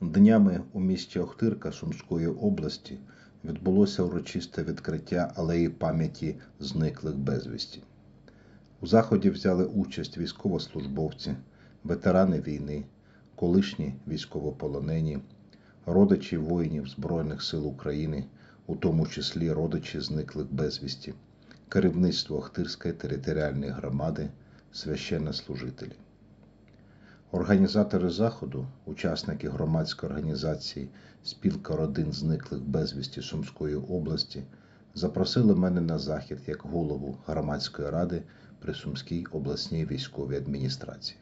Днями у місті Охтирка Сумської області відбулося урочисте відкриття алеї пам'яті зниклих безвісті. У заході взяли участь військовослужбовці, ветерани війни, колишні військовополонені, родичі воїнів Збройних сил України, у тому числі родичі зниклих безвісті, керівництво Охтирської територіальної громади, священнослужителі. Організатори заходу, учасники громадської організації Спілка родин зниклих безвісті Сумської області, запросили мене на захід як голову громадської ради при Сумській обласній військовій адміністрації.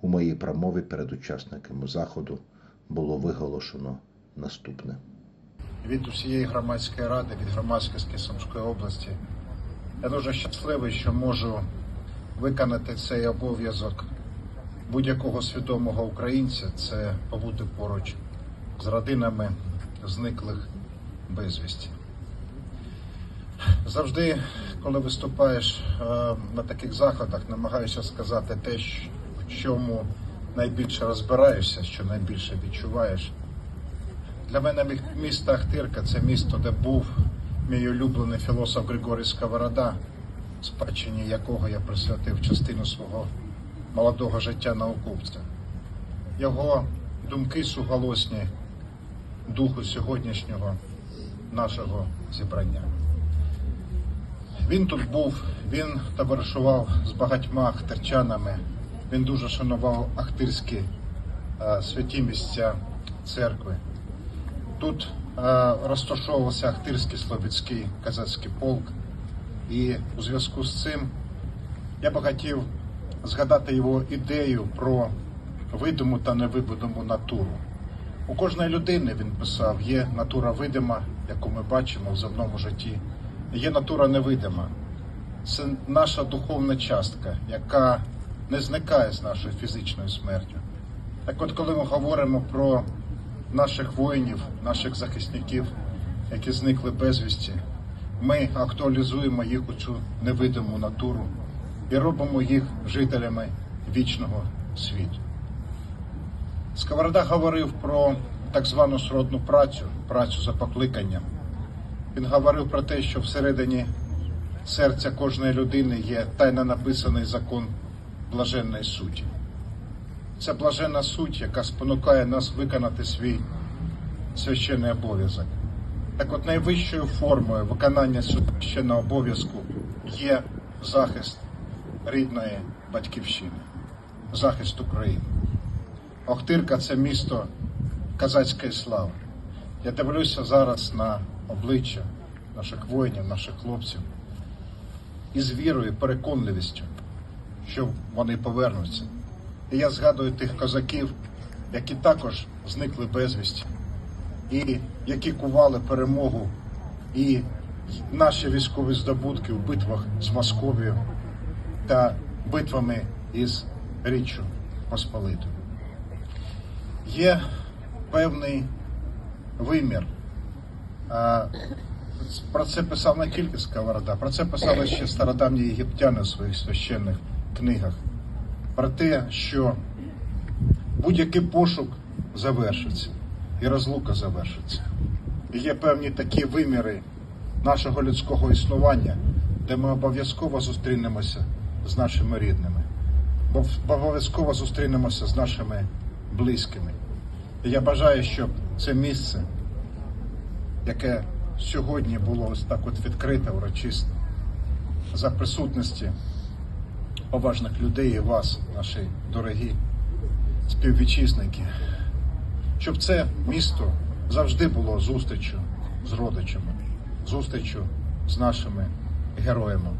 У моїй промові перед учасниками заходу було виголошено наступне. від усієї громадської ради, від громадськості Сумської області. Я дуже щасливий, що можу виконати цей обов'язок будь-якого свідомого українця це побути поруч з родинами зниклих безвісті. Завжди, коли виступаєш е, на таких заходах, намагаюся сказати те, в чому найбільше розбираєшся, що найбільше відчуваєш. Для мене місто Ахтирка це місто, де був мій улюблений філософ Григорій Сковорода, спадщині якого я присвятив частину свого молодого життя науковця. Його думки суголосні духу сьогоднішнього нашого зібрання. Він тут був, він товаришував з багатьма ахтирчанами, він дуже шанував ахтирські е, святі місця церкви. Тут е, розташовувався Ахтирський Слобідський казацький полк, і у зв'язку з цим я би хотів згадати його ідею про видиму та невидиму натуру. У кожної людини він писав, є натура видима, яку ми бачимо в земному житті, є натура невидима. Це наша духовна частка, яка не зникає з нашою фізичною смертю. Так от, коли ми говоримо про наших воїнів, наших захисників, які зникли безвісті, ми актуалізуємо їх у цю невидиму натуру і робимо їх жителями вічного світу. Сковорода говорив про так звану сродну працю, працю за покликанням. Він говорив про те, що всередині серця кожної людини є тайно написаний закон блаженної суті. Це блаженна суть, яка спонукає нас виконати свій священний обов'язок. Так от найвищою формою виконання священного обов'язку є захист рідної батьківщини, захист України. Охтирка це місто казацької слави. Я дивлюся зараз на обличчя наших воїнів, наших хлопців і з вірою, переконливістю, що вони повернуться. І я згадую тих козаків, які також зникли безвісті, і які кували перемогу і наші військові здобутки в битвах з Московією та битвами із Річчю Посполитою. Є певний вимір. Про це писав не тільки Сковорода, про це писали ще стародавні єгиптяни у своїх священних книгах. Про те, що будь-який пошук завершиться і розлука завершиться. І є певні такі виміри нашого людського існування, де ми обов'язково зустрінемося з нашими рідними, бо обов'язково зустрінемося з нашими близькими. І я бажаю, щоб це місце, яке сьогодні було ось так от відкрите, урочисто, за присутності поважних людей і вас, наші дорогі співвітчизники, щоб це місто завжди було зустрічю з родичами, зустрічю з нашими героями.